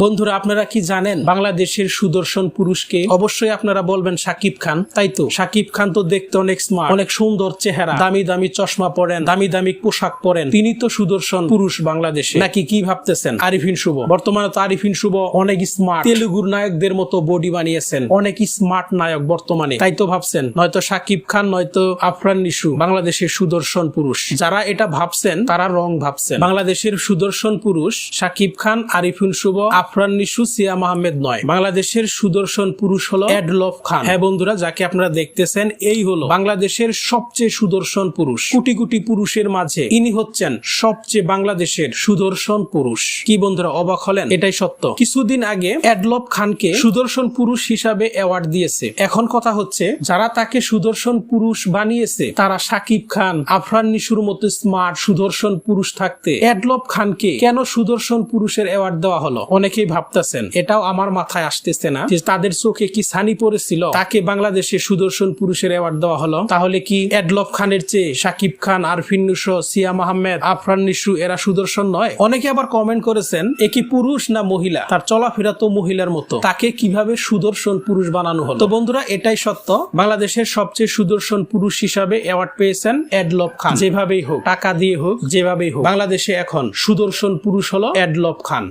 বন্ধুরা, আপনারা কি জানেন বাংলাদেশের সুদর্শন পুরুষকে? অবশ্যই আপনারা বলবেন সাকিব খান, তাই তো? সাকিব খান তো দেখতে অনেক স্মার্ট অনেক সুন্দর চেহারা, দামি দামি চশমা পরেন, দামি দামি পোশাক পরেন। তিনি তো সুদর্শন পুরুষ বাংলাদেশে। নাকি কি ভাবতেছেন? আরিফিন শুভ। বর্তমানে তো আরিফিন শুভ অনেক স্মার্ট তেলুগুর নায়কদের মতো বডি বানিয়েছেন। অনেক স্মার্ট নায়ক বর্তমানে। তাই তো ভাবছেন? নয়তো সাকিব খান, নয়তো আফরান নিশু বাংলাদেশের সুদর্শন পুরুষ। যারা এটা ভাবছেন, তারা রং ভাবছেন। বাংলাদেশের সুদর্শন পুরুষ সাকিব খান, আরিফিন শুভ আফরান নিশু সিয়াম আহমেদ নয়। বাংলাদেশের সুদর্শন পুরুষ হলো এডলফ খান। হ্যাঁ বন্ধুরা, যাকে আপনারা দেখতেছেন, এই হলো বাংলাদেশের সবচেয়ে সুদর্শন পুরুষ। কোটি কোটি পুরুষের মাঝে ইনি হচ্ছেন সবচেয়ে বাংলাদেশের সুদর্শন পুরুষ। কি বন্ধুরা, অবাক হলেন? এটাই সত্য। কিছুদিন আগে এডলফ খানকে সুদর্শন পুরুষ হিসাবে অ্যাওয়ার্ড দিয়েছে। এখন কথা হচ্ছে, যারা তাকে সুদর্শন পুরুষ বানিয়েছে, তারা সাকিব খান। আফরান নিশুর মতো স্মার্ট সুদর্শন পুরুষ থাকতে এডলফ খানকে কেন সুদর্শন পুরুষের অ্যাওয়ার্ড দেওয়া হলো? অনেকেই ভাবতেছেন। এটাও আমার মাথায় আসতেছে না যে তাদের চোখে কি সানি পড়েছিল। তাকে বাংলাদেশে সুদর্শন পুরুষের অ্যাওয়ার্ড দেওয়া হলো। তাহলে কি এডলফ খানের চেয়ে সাকিব খান, আরফিন নিশো সিয়াম আহমেদ আফরান নিশু এরা সুদর্শন নয়? অনেকে আবার কমেন্ট করেছেন, এ কি পুরুষ না মহিলা? তার চলাফেরা তো মহিলার মতো। তাকে কীভাবে সুদর্শন পুরুষ বানানো হলো? তো বন্ধুরা, এটাই সত্য। বাংলাদেশের সবচেয়ে সুদর্শন পুরুষ হিসাবে অ্যাওয়ার্ড পেয়েছেন এডলফ খান। যেভাবেই হোক, টাকা দিয়ে হোক, যেভাবেই হোক, বাংলাদেশে এখন সুদর্শন পুরুষ হলো এডলফ খান।